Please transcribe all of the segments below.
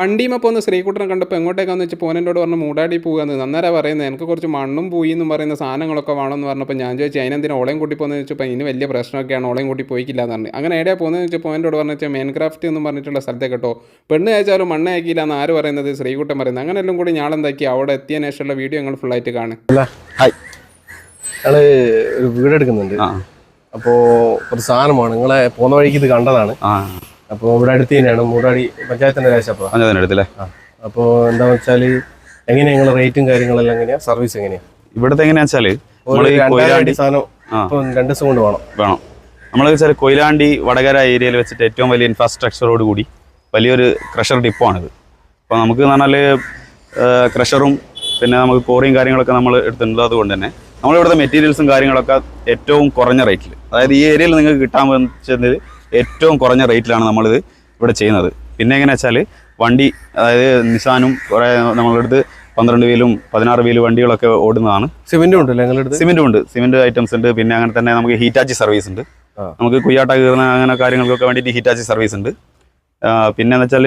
വണ്ടിയുമപ്പോൾ ഒന്ന് ശ്രീകുട്ടനെ കണ്ടപ്പോൾ എങ്ങോട്ടേക്കാന്ന് വെച്ചാൽ പോനോട് പറഞ്ഞ് മൂടാടി പോകാന്ന് നന്നേരം പറയുന്നത് എനിക്ക് കുറച്ച് മണ്ണും പോയി എന്നും പറയുന്ന സാധനങ്ങളൊക്കെ വേണമെന്ന് പറഞ്ഞപ്പോൾ ഞാൻ ചോദിച്ചു അതിനെന്തിനാ ഓളയും കൂട്ടി പോകുന്നത് വെച്ചപ്പോൾ ഇനി വലിയ പ്രശ്നമൊക്കെയാണ് ഓളയും കൂട്ടി പോയിക്കില്ല എന്ന് പറഞ്ഞു. അങ്ങനെ എവിടെയാണ് പോകുന്നത് വെച്ചാൽ പോനോട് പറഞ്ഞു വെച്ചാൽ മെയിൻ ക്രാഫ്റ്റ് എന്നും പറഞ്ഞിട്ടുള്ള സ്ഥലത്തെ കേട്ടോ. പെണ്ണ് അയച്ചാലും മണ്ണ് അയക്കില്ല എന്ന് ആര് പറയുന്നത്? ശ്രീകുട്ടൻ പറയുന്നത്. അങ്ങനെ എല്ലാം കൂടി ഞാളെന്താക്കി അവിടെ എത്തിയ ശേഷമുള്ള വീഡിയോ ഞങ്ങൾ ഫുള്ളായിട്ട് കാണും. ഹായ്. അപ്പോൾ ഒരു സാധനമാണ്. നിങ്ങളെ പോകുന്ന വഴിക്ക് ഇത് കണ്ടതാണ്. ആ. അപ്പോൾ ഇവിടെ അടുത്ത് തന്നെയാണ് മൂടാടി പഞ്ചായത്തിന്റെ പഞ്ചായത്തിന്റെ അടുത്തല്ലേ അപ്പോൾ എന്താ വെച്ചാൽ എങ്ങനെയാണ് റേറ്റും കാര്യങ്ങളെല്ലാം എങ്ങനെയാ? സർവീസ് എങ്ങനെയാ? ഇവിടുത്തെ എങ്ങനെയാ വെച്ചാൽ കൊയിലാണ്ടി സാധനം ആ. രണ്ട് ദിവസം കൊണ്ട് വേണം. വേണം. നമ്മൾ വെച്ചാൽ കൊയിലാണ്ടി വടകര ഏരിയയിൽ വെച്ചിട്ട് ഏറ്റവും വലിയ ഇൻഫ്രാസ്ട്രക്ചറോട് കൂടി വലിയൊരു ക്രഷർ ഡിപ്പോ ആണിത്. അപ്പോൾ നമുക്ക് എന്ന് പറഞ്ഞാൽ ക്രഷറും പിന്നെ നമുക്ക് കോറിയും കാര്യങ്ങളൊക്കെ നമ്മൾ എടുത്തിട്ടുണ്ട് അതുകൊണ്ട് തന്നെ. നമ്മളിവിടുത്തെ മെറ്റീരിയൽസും കാര്യങ്ങളൊക്കെ ഏറ്റവും കുറഞ്ഞ റേറ്റിൽ അതായത് ഈ ഏരിയയിൽ നിങ്ങൾക്ക് കിട്ടാൻ പറ്റുന്നത് ഏറ്റവും കുറഞ്ഞ റേറ്റിലാണ് നമ്മളിത് ഇവിടെ ചെയ്യുന്നത്. പിന്നെ എങ്ങനെ വെച്ചാൽ വണ്ടി അതായത് നിസാനും കുറേ നമ്മളെടുത്ത് പന്ത്രണ്ട് വീലും പതിനാറ് വീൽ വണ്ടികളൊക്കെ ഓടുന്നതാണ്. സിമെന്റും ഉണ്ട് അടുത്ത്? സിമെന്റും ഉണ്ട്. സിമെന്റ് ഐറ്റംസ് ഉണ്ട്. പിന്നെ അങ്ങനെ തന്നെ നമുക്ക് ഹീറ്റാച്ചി സർവീസ് ഉണ്ട്. നമുക്ക് കുയ്യാട്ട കീറുന്ന അങ്ങനെ കാര്യങ്ങൾക്കൊക്കെ വേണ്ടിയിട്ട് ഹീറ്റാച്ചി സർവീസ് ഉണ്ട്. പിന്നെ എന്ന് വെച്ചാൽ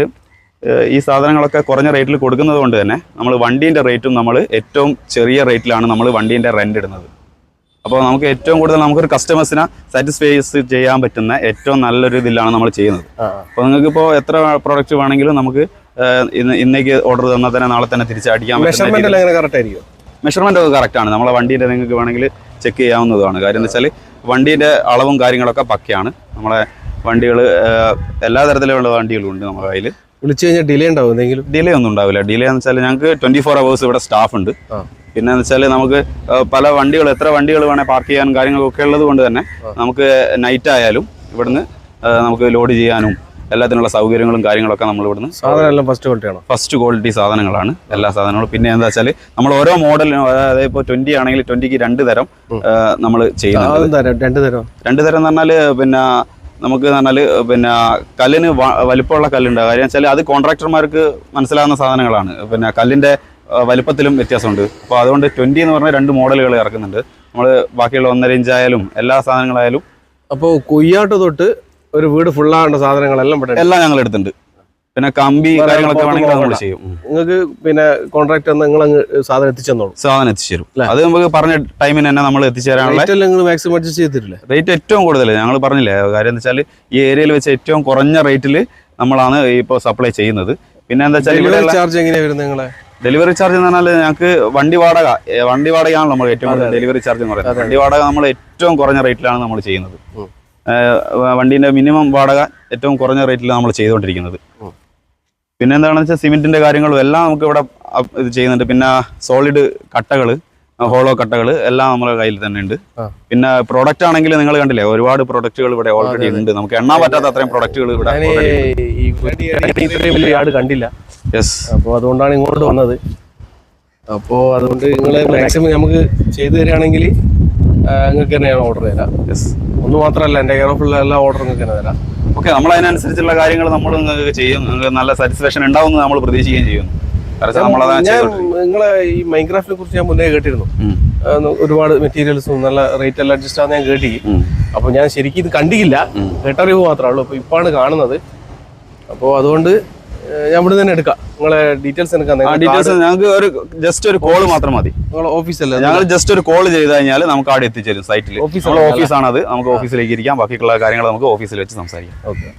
ഈ സാധനങ്ങളൊക്കെ കുറഞ്ഞ റേറ്റിൽ കൊടുക്കുന്നത് കൊണ്ട് തന്നെ നമ്മൾ വണ്ടീന്റെ റേറ്റും നമ്മൾ ഏറ്റവും ചെറിയ റേറ്റിലാണ് നമ്മൾ വണ്ടീന്റെ റെന്റ് ഇടുന്നത്. അപ്പോൾ നമുക്ക് ഏറ്റവും കൂടുതൽ നമുക്കൊരു കസ്റ്റമേഴ്സിനെ സാറ്റിസ്ഫൈസ് ചെയ്യാൻ പറ്റുന്ന ഏറ്റവും നല്ലൊരു ഇതിലാണ് നമ്മൾ ചെയ്യുന്നത്. അപ്പോൾ നിങ്ങൾക്ക് ഇപ്പോൾ എത്ര പ്രോഡക്റ്റ് വേണമെങ്കിലും നമുക്ക് ഇന്ന് ഇന്നേക്ക് ഓർഡർ തന്നാൽ തന്നെ നാളെ തന്നെ തിരിച്ചടിക്കാൻ പറ്റും മെഷർമെന്റ് ഒക്കെ കറക്റ്റ് ആണ്. നമ്മളെ വണ്ടീന്റെ നിങ്ങൾക്ക് വേണമെങ്കിൽ ചെക്ക് ചെയ്യാവുന്നതാണ്. കാര്യം എന്ന് വെച്ചാൽ വണ്ടീന്റെ അളവും കാര്യങ്ങളൊക്കെ പക്കയാണ്. നമ്മളെ വണ്ടികൾ എല്ലാ തരത്തിലുള്ള വണ്ടികളും ഉണ്ട് നമ്മുടെ കയ്യിൽ വിളിച്ചു കഴിഞ്ഞാൽ ഡിലേ ഉണ്ടാവും എന്തെങ്കിലും? ഡിലേ ഒന്നും ഉണ്ടാവില്ല. ഡിലേ എന്ന് വെച്ചാൽ ഞങ്ങൾക്ക് ട്വന്റി ഫോർ അവേഴ്സ് ഇവിടെ സ്റ്റാഫ് ഉണ്ട്. പിന്നെ എന്ന് വെച്ചാൽ നമുക്ക് പല വണ്ടികൾ എത്ര വണ്ടികൾ വേണേൽ പാർക്ക് ചെയ്യാനും കാര്യങ്ങളൊക്കെ ഉള്ളത് കൊണ്ട് തന്നെ നമുക്ക് നൈറ്റ് ആയാലും ഇവിടുന്ന് നമുക്ക് ലോഡ് ചെയ്യാനും എല്ലാത്തിനുള്ള സൗകര്യങ്ങളും കാര്യങ്ങളൊക്കെ നമ്മൾ ഇവിടുന്ന് സാധനം എല്ലാം ഫസ്റ്റ് ക്വാളിറ്റി ആണ്? ഫസ്റ്റ് ക്വാളിറ്റി സാധനങ്ങളാണ് എല്ലാ സാധനങ്ങളും. പിന്നെ എന്താ വെച്ചാൽ നമ്മൾ ഓരോ മോഡലിനും അതായത് ഇപ്പോൾ ട്വന്റി ആണെങ്കിൽ ട്വന്റിക്ക് രണ്ട് തരം നമ്മൾ ചെയ്യുന്നുണ്ട്. രണ്ട് തരം? രണ്ട് തരം എന്ന് പറഞ്ഞാൽ പിന്നെ നമുക്ക് പറഞ്ഞാൽ പിന്നെ കല്ലിന് വലുപ്പമുള്ള കല്ലുണ്ട്. കാര്യം വെച്ചാൽ അത് കോൺട്രാക്ടർമാർക്ക് മനസ്സിലാകുന്ന സാധനങ്ങളാണ്. പിന്നെ കല്ലിന്റെ ആ, വലിപ്പത്തിലും വ്യത്യാസമുണ്ട്. അപ്പോൾ അതുകൊണ്ട് ട്വന്റി എന്ന് പറഞ്ഞാൽ രണ്ട് മോഡലുകൾ ഇറക്കുന്നുണ്ട്. നമ്മൾ ബാക്കിയുള്ള ഒന്നര ഇഞ്ച് ആയാലും എല്ലാ സാധനങ്ങളായാലും അപ്പോൾ കൊയ്യാട്ട് തൊട്ട് ഒരു വീട് ഫുള്ളാകേണ്ട സാധനങ്ങളെല്ലാം ഇവിടെ എല്ലാം ഞങ്ങൾ എടുത്തിട്ടുണ്ട്. പിന്നെ കമ്പി കാര്യങ്ങളൊക്കെ വേണമെങ്കിൽ നമ്മൾ ചെയ്യും. നിങ്ങൾക്ക് പിന്നെ കോൺട്രാക്ട് നിങ്ങൾ അങ്ങ് സാധനം എത്തിച്ചെന്നോളൂ. സാധനം എത്തിച്ചു തരും. അത് നമുക്ക് പറഞ്ഞ ടൈമിന് തന്നെ നമ്മൾ എത്തിച്ചേരാനുള്ള മാക്സിമം അഡ്ജസ്റ്റ് ചെയ്തിട്ടില്ലേ? റേറ്റ് ഏറ്റവും കൂടുതൽ ഞങ്ങൾ പറഞ്ഞില്ലേ കാര്യം എന്താ വെച്ചാൽ ഈ ഏരിയയിൽ വെച്ച് ഏറ്റവും കുറഞ്ഞ റേറ്റിൽ നമ്മളാണ് ഇപ്പോൾ സപ്ലൈ ചെയ്യുന്നത്. പിന്നെ എന്താ വെച്ചാൽ ചാർജ് എങ്ങനെയാണ് വരുന്നത് നിങ്ങളെ? ഡെലിവറി ചാർജ് എന്ന് പറഞ്ഞാൽ ഞങ്ങൾക്ക് വണ്ടി വാടക വണ്ടി വാടകയാണ് നമ്മൾ ഏറ്റവും കൂടുതൽ ഡെലിവറി ചാർജ് എന്ന് പറയുന്നത്. വണ്ടി വാടക നമ്മൾ ഏറ്റവും കുറഞ്ഞ റേറ്റിലാണ് നമ്മൾ ചെയ്യുന്നത്. ഉം. വണ്ടീന്റെ മിനിമം വാടക ഏറ്റവും കുറഞ്ഞ റേറ്റിലാണ് നമ്മൾ ചെയ്തുകൊണ്ടിരിക്കുന്നത്. പിന്നെന്താണെന്ന് പിന്നെ എന്താണെന്ന് വെച്ചാൽ സിമെന്റിന്റെ കാര്യങ്ങളും എല്ലാം നമുക്ക് ഇവിടെ ഇത് ചെയ്യുന്നുണ്ട്. പിന്നെ സോളിഡ് കട്ടകൾ ഹോളോ കട്ടകൾ എല്ലാം നമ്മുടെ കയ്യിൽ തന്നെ ഉണ്ട്. പിന്നെ പ്രൊഡക്റ്റ് ആണെങ്കിൽ നിങ്ങൾ കണ്ടില്ലേ ഒരുപാട് പ്രൊഡക്റ്റുകൾ ഇവിടെ ഓൾറെഡി ഉണ്ട്. നമുക്ക് എണ്ണാൻ പറ്റാത്ത അത്രയും പ്രൊഡക്റ്റുകൾ ഇവിടെ ആട് കണ്ടില്ല. യെസ് അപ്പോൾ അതുകൊണ്ടാണ് ഇങ്ങോട്ട് വന്നത്. അപ്പോൾ അതുകൊണ്ട് നിങ്ങൾ മാക്സിമം നമുക്ക് ചെയ്തു തരികയാണെങ്കിൽ നിങ്ങൾക്ക് തന്നെയാണ് ഓർഡർ തരാം. യെസ് ഒന്ന് മാത്രമല്ല എന്റെ കെയർ ഓഫുള്ള എല്ലാ ഓർഡർ നിങ്ങൾക്ക് തന്നെ തരാം. ഓക്കെ നമ്മൾ അതിനനുസരിച്ചുള്ള കാര്യങ്ങൾ നമ്മൾ നിങ്ങൾക്ക് ചെയ്യും നിങ്ങൾക്ക് നല്ല സാറ്റിസ്ഫാക്ഷൻ ഉണ്ടാവുമെന്ന് നമ്മൾ പ്രതീക്ഷിക്കുകയും ചെയ്യുന്നു. നിങ്ങളെ ഈ മൈൻക്രാഫ്റ്റിനെ കുറിച്ച് ഞാൻ മുന്നേ കേട്ടിരുന്നു. ഒരുപാട് മെറ്റീരിയൽസും നല്ല റേറ്റ് എല്ലാം അഡ്ജസ്റ്റ് ആണെന്ന് ഞാൻ കേട്ടി. അപ്പൊ ഞാൻ ശരിക്കും ഇത് കണ്ടില്ല കേട്ടറിവ് മാത്രമേ ഉള്ളൂ. അപ്പൊ ഇപ്പാണ് കാണുന്നത്. അപ്പോൾ അതുകൊണ്ട് ഞാൻ ഇവിടെ തന്നെ എടുക്കാം. നിങ്ങളെ ഡീറ്റെയിൽസ് ഡീറ്റെയിൽസ് ഞങ്ങൾക്ക് ഒരു ജസ്റ്റ് ഒരു കോൾ മാത്രം മതി. ഓഫീസല്ലേ ഞങ്ങൾ ജസ്റ്റ് ഒരു കോൾ ചെയ്ത് കഴിഞ്ഞാൽ നമുക്ക് അവിടെ എത്തിച്ചേരും സൈറ്റിൽ ഓഫീസ്? ഓഫീസാണത് നമുക്ക് ഓഫീസിലേക്ക് ഇരിക്കാം. ബാക്കിയുള്ള കാര്യങ്ങൾ നമുക്ക് ഓഫീസിൽ വെച്ച് സംസാരിക്കാം. ഓക്കെ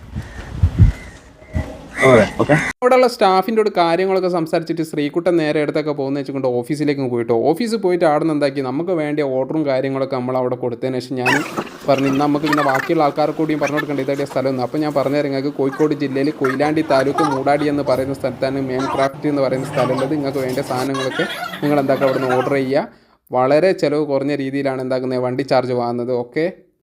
അവിടെയുള്ള സ്റ്റാഫിന്റെ ഒരു കാര്യങ്ങളൊക്കെ സംസാരിച്ചിട്ട് ശ്രീകുട്ടൻ നേരെ അടുത്തൊക്കെ പോകുന്ന വെച്ചുകൊണ്ട് ഓഫീസിലേക്ക് പോയിട്ടോ. ഓഫീസിൽ പോയിട്ട് അവിടെ നിന്ന് എന്താക്കി? നമുക്ക് വേണ്ടിയ ഓർഡറും കാര്യങ്ങളൊക്കെ നമ്മൾ അവിടെ കൊടുത്തതിന് ശേഷം ഞാൻ പറഞ്ഞു ഇന്ന് നമുക്ക് പിന്നെ ബാക്കിയുള്ള ആൾക്കാർക്ക് കൂടിയും പറഞ്ഞു കൊടുക്കേണ്ട. ഇതേ സ്ഥലമൊന്നും. അപ്പോൾ ഞാൻ പറഞ്ഞു തരാം നിങ്ങൾക്ക് കോഴിക്കോട് ജില്ലയിൽ കൊയിലാണ്ടി താലൂക്ക് മൂടാടി എന്ന് പറയുന്ന സ്ഥലത്താണ് മെയിൻ ക്രാഫ്റ്റ് എന്ന് പറയുന്ന സ്ഥലമുള്ളത്. നിങ്ങൾക്ക് വേണ്ട സാധനങ്ങളൊക്കെ നിങ്ങൾ എന്താക്കുക അവിടെ നിന്ന് ഓർഡർ ചെയ്യുക. വളരെ ചിലവ് കുറഞ്ഞ രീതിയിലാണ് എന്താക്കുന്നത് വണ്ടി ചാർജ് വാങ്ങുന്നത്. ഓക്കെ?